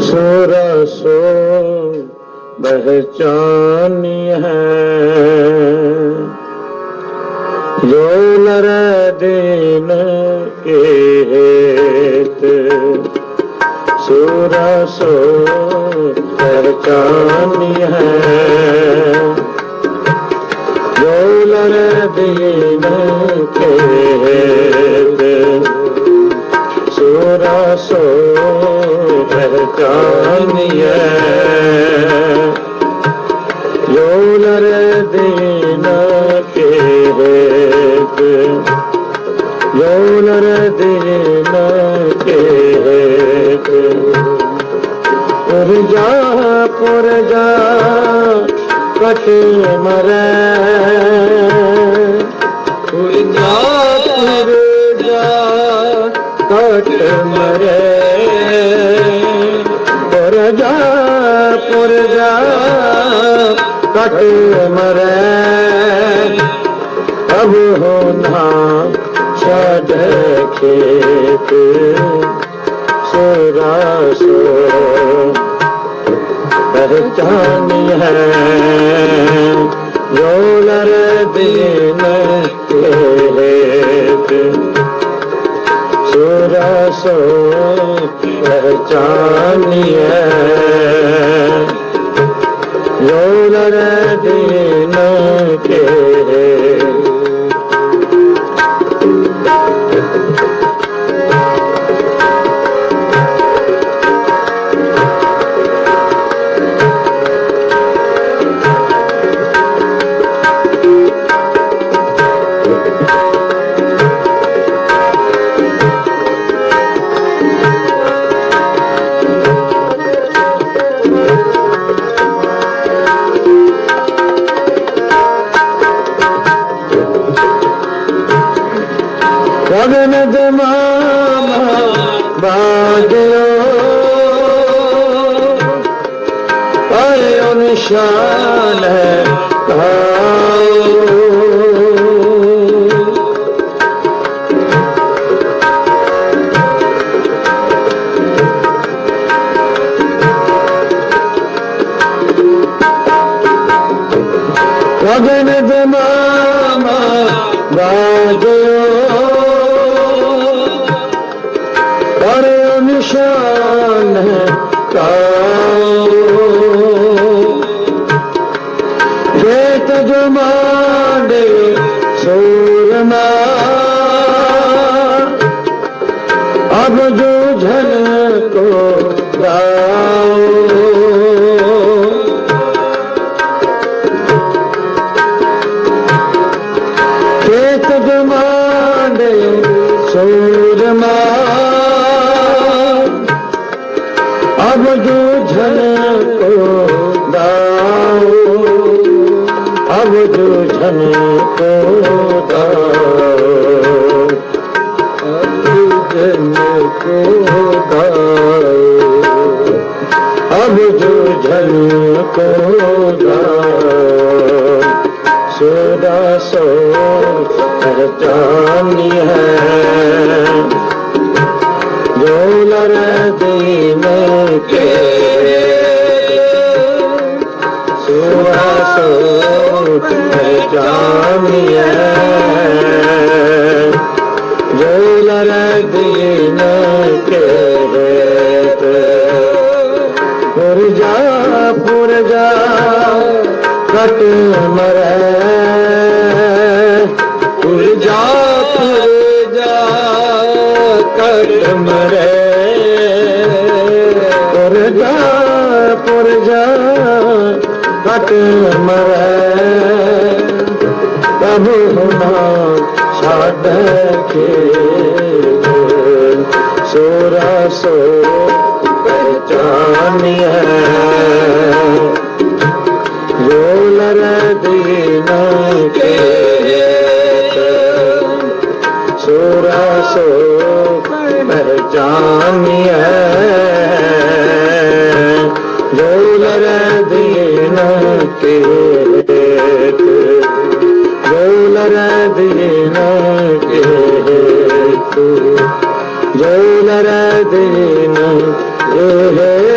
ਸੁਰ ਸੋ ਪਹਿਚਾਨੀ ਹੈ। ਜੋ ਨਰ ਦੀਨ ਕੇ ਹੇਤ ਸੋ ਪਹਿਚਾਨੀ ਹੈ। ਜੋ ਨਰ ਦੀਨ ਕੇ ਹੇਤ ਸੋ ਪਹਿਚਾਨੀਐ ਜੋ ਨਰ ਦੀਨ ਕੇ ਹੇਤ ਜੋ ਨਰ ਦੀਨ ਕੇ ਹੇਤ ਪੁਰ ਕਟ ਮਰੈ। ਪੁਰ ਜਾ ਕਟ ਮਰੈ। ਕਟ ਮਰੈ ਅਬ ਹੋ ਨਾ ਛੱਡ ਖੇਤ ਸੋਰਾ ਸੋ ਪਹਿਚਾਨੀ ਹੈ ਜੋ ਨਰ ਦੀਨ ਹੇਤ ਸੋਰਾ ਸੋ ਪਹਿਚਾਨੀ ਹੈ ਜੋ ਨਰ ਦੀਨ ਕੇ ਗਗਨ ਜਮਾਮਾ દર્શન કરો વેત જો માંડે સૂરના ਅਬ ਜੋ ਝਲ ਕੋ ਦਾਓ ਅਬ ਜੋ ਝਲ ਕੋ ਦਾਓ ਅਬ ਜਨ ਕੋ ਦਾਓ ਅਬ ਜੋ ਝਲ ਕੋ ਦਾਓ ਸੋਦਾ ਸੋ ਪਹਿਚਾਨੀ ਹੈ ਜੋ ਨਰ ਦੀਨ ਕੇ ਪੁਰ ਜਾ ਪੁਰ ਜਾ ਕਟ ਮਰੈ। ਪੁਰ ਜਾ ਪੁਰ ਜਾ ਕਟ ਮਰੈ। ਪੁਰ ਜਾ ਪੁਰ ਜਾ ਕਟ ਮਰੈ। ਤਬ ਛੱਡ ਕੇ ਸੋਰਾ ਸੋ ਪਹਿਚਾਨੀ ਹੈ ਜੋ ਕੇ ਸੋਰਾ ਸੋ ਪਹਿਚਾਨੀ ਹੈ ਜੋ ਕੇ ਜੋ ਨਰ ਦੀਨ ਇਹ